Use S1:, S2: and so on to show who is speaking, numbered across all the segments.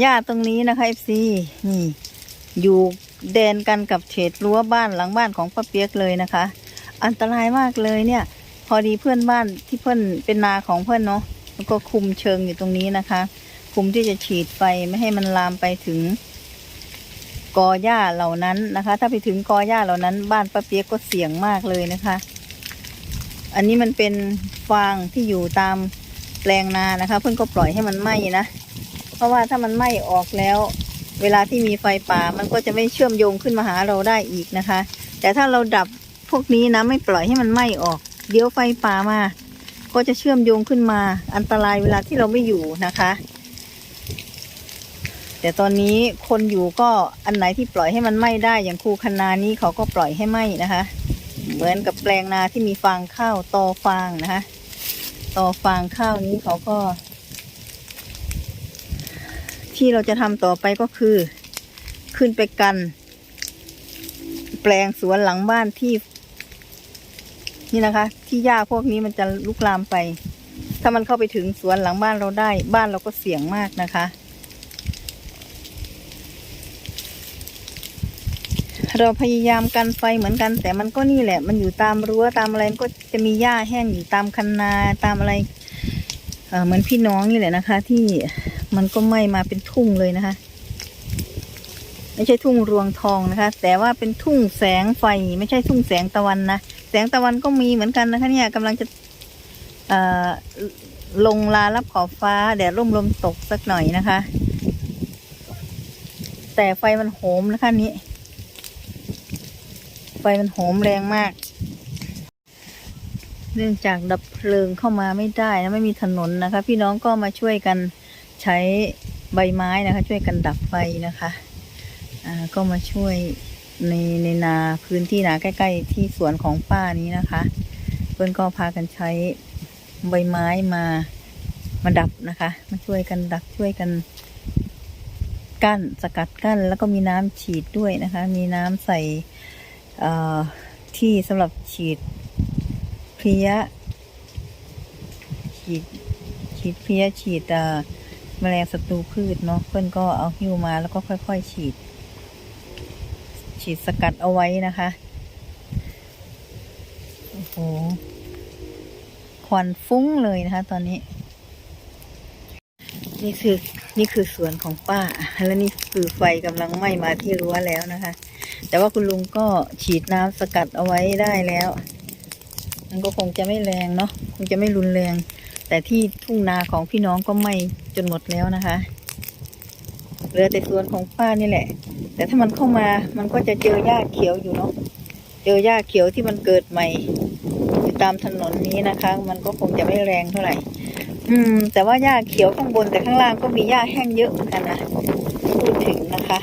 S1: หญ้าตรงนี้นะคะ FC นี่อยู่แดนกันกับเขตรั้วบ้านหลังบ้านของป้าเปียกเลยนะคะ อันตรายมากเลยเนี่ย พอดีเพื่อนบ้านที่เพื่อนเป็นนาของเพื่อนเนาะแล้วก็คุมเชิงอยู่ตรงนี้นะคะ คุมที่จะฉีดไฟไม่ให้มันลามไปถึง กอหญ้าเหล่านั้นนะคะ ถ้าไปถึงกอหญ้าเหล่านั้น บ้านป้าเปียกก็เสี่ยงมากเลยนะคะ อันนี้มันเป็นฟางที่อยู่ตาม แปลงนานะคะ เพื่อนก็ปล่อยให้มันไหม้นะ เพราะว่าถ้ามันไหม้ออกแล้ว เวลาที่มีไฟป่ามันก็จะไม่เชื่อมโยงขึ้นมาหาเราได้อีกนะคะ แต่ถ้าเราดับพวกนี้นะไม่ปล่อยให้มันไหม้ออก เดี๋ยวไฟป่ามา ก็จะเชื่อมโยงขึ้นมา อันตรายเวลาที่เราไม่อยู่นะคะ แต่ตอนนี้คนอยู่ก็อันไหนที่ปล่อยให้มันไหม้ได้อย่างครูคันนานี้เขาก็ปล่อยให้ไหม้นะคะ เหมือนกับแปลงนาที่มีฟางข้าวตอฟางนะคะ ตอฟางข้าวนี้เขาก็ ที่เราจะทำต่อไปก็คือ ขึ้นไปกัน แปลงสวนหลังบ้านที่ นี่นะคะ ที่หญ้าพวกนี้มันจะลุกลามไป ถ้ามันเข้าไปถึงสวนหลังบ้านเราได้ บ้านเราก็เสี่ยงมากนะคะ เราพยายามกันไฟเหมือนกัน แต่มันก็นี่แหละ มันอยู่ตามรั้วตามอะไรมันก็จะมีหญ้าแห้งอยู่ตามคันนาตามอะไรเออเหมือนพี่น้องนี่แหละนะคะ ที่มันก็ไหม้มาเป็นทุ่งเลยนะคะ ไม่ใช่ทุ่งรวงทองนะคะ แต่ว่าเป็นทุ่งแสงไฟไม่ใช่ทุ่งแสงตะวันนะแสงตะวันก็มีเหมือนกันนะคะ เนี่ยกำลังจะลงลารับขอบฟ้าแดดร่มลมตกสักหน่อยนะคะ แต่ไฟมันโหมนะคะนี้ ไฟมันโหมแรงมาก เนื่องจากดับเพลิงเข้ามาไม่ได้นะไม่มีถนนนะคะ พี่น้องก็มาช่วยกันใช้ใบไม้นะคะ ช่วยกันดับไฟนะคะอ่าก็มาช่วยในในนาพื้นที่นาใกล้ ๆ ที่สวนของป้านี้นะคะ เพื่อนก็พากันใช้ใบไม้มามาดับนะคะ มาช่วยกันดับช่วยกันกั้นสกัดกั้นแล้วก็มีน้ำฉีดด้วยนะคะ มีน้ำใส่ ที่สำหรับฉีดเพลี้ยฉีดฉีดเพลี้ยฉีดแมลงศัตรูพืชเนาะเพื่อนก็เอาหิ้วมาแล้วก็ค่อย ๆ ฉีด ฉีดสกัดเอาไว้นะคะโอ้โหควันฟุ้งเลยนะคะ ตอนนี้ นี่คือนี่คือสวนของป้า และนี่คือไฟกำลังไหม้มาที่รั้วแล้วนะคะ แต่ว่าคุณลุงก็ฉีดน้ำสกัดเอาไว้ได้แล้ว มันก็คงจะไม่แรงเนาะคงจะไม่รุนแรง แต่ที่ทุ่งนาของพี่น้องก็ไหม้จนหมดแล้วนะคะเหลือแต่สวนของป้านี่แหละ แต่ถ้ามันเข้ามามันก็จะเจอหญ้าเขียวอยู่เนาะเจอหญ้าเขียวที่มันเกิดใหม่อยู่ตามถนนนี้นะคะ มันก็คงจะไม่แรงเท่าไหร่ อืม แต่ว่าหญ้าเขียวข้างบนแต่ข้างล่างก็มีหญ้าแห้งเยอะเหมือนกันนะพูดถึงนะคะ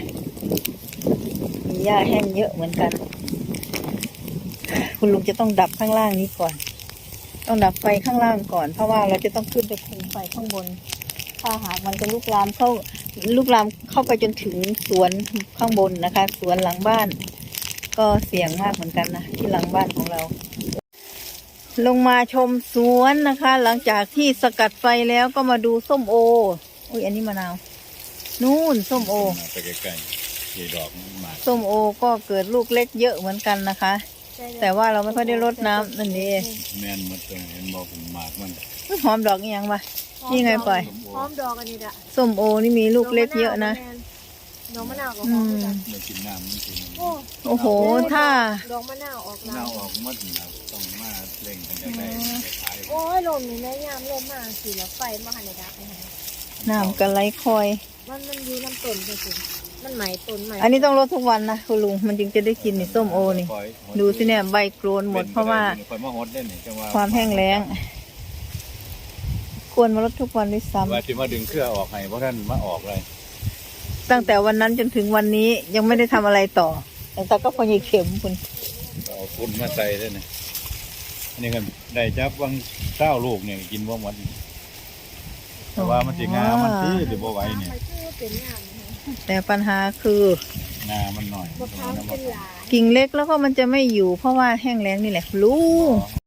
S1: หญ้าแห้งเยอะเหมือนกัน คุณลุงจะต้องดับข้างล่างนี้ก่อน ต้องดับไฟข้างล่างก่อน เพราะว่าเราจะต้องขึ้นไปคุมไฟข้างบน ถ้าหากมันจะลุกลามเข้าลุกลามเข้าไปจนถึงสวนข้างบนนะคะ สวนหลังบ้าน ก็เสี่ยงมากเหมือนกันนะที่หลังบ้านของเรา ลงมาชมสวนนะคะ หลังจากที่สกัดไฟแล้วก็มาดูส้มโออุ้ยอันนี้มะนาวนู่นส้มโอ
S2: ไปใกล้ๆ ที่ดอกมันหมาก
S1: ส้มโอก็เกิดลูกเล็กเยอะเหมือนกันนะคะ แต่ว่าเราไม่ค่อยได้รดน้ำนั่นเอง
S2: แม่นหมดเลยเห็นบอกผมหมากมัน
S1: หอมดอกอีหยังปะนี่ไงปล่อย
S3: พร้อมดอกอันนี้ละ
S1: ส้มโอนี่มีลูกเล็กเยอะนะ
S3: ดอกมะนาวก็
S1: อื
S3: หอม
S1: ม
S3: กัน
S2: ไม่กินน้ำมันกิน
S3: โอ้
S1: โอ้โหถ้า
S3: ดอกมะนาวออก
S2: เน่า
S3: น้
S2: ออกหมดนะต้องมาเล่งกันได้ได้ขายำ
S3: โอ้ยลมนี่นะยามลมมาสีแล้วไฟมาหันในดักเลยค่ะ
S1: น้ำกันไหลคอย
S3: มันมันอยู่น้ำต้นจริงๆ มันไหมต้นไหม
S1: อันนี้ต้องรดทุกวันนะคุณลุงมันจึงจะได้กินนี่ส้มโอนี่ ดูสิเนี่ยใบโกรนหมดเพราะว่า
S2: คอยมาฮดได้นี่จังว่า
S1: ความแห้งแล้งควรมารดทุกวันด้วยซ้
S2: ว่าที่มาดึงเครือออกให้เพราะท่านมาออกเลยำ
S1: ตั้งแต่วันนั้นจนถึงวันนี้ยังไม่ได้ทำอะไรต่อแต่ตาก็พอยายเข็มคุณ
S2: เอาฝุ่นมาใส่ได้นี่อันนี้กันได้จับวังเจ้าลูกเนี่ยกินบ่หมดแต่ว่ามันสิงามันตื้อหรือบ่ไหวเนี่ย
S3: ทำไมชื่อเป็นงามนะคะ
S1: แต่ปัญหาคือ
S2: งามันหน่อย
S3: มะพร้าวเป็นหลาย
S1: กิ่งเล็กแล้วก็มันจะไม่อยู่เพราะว่าแห้งแล้งนี่แหละลุง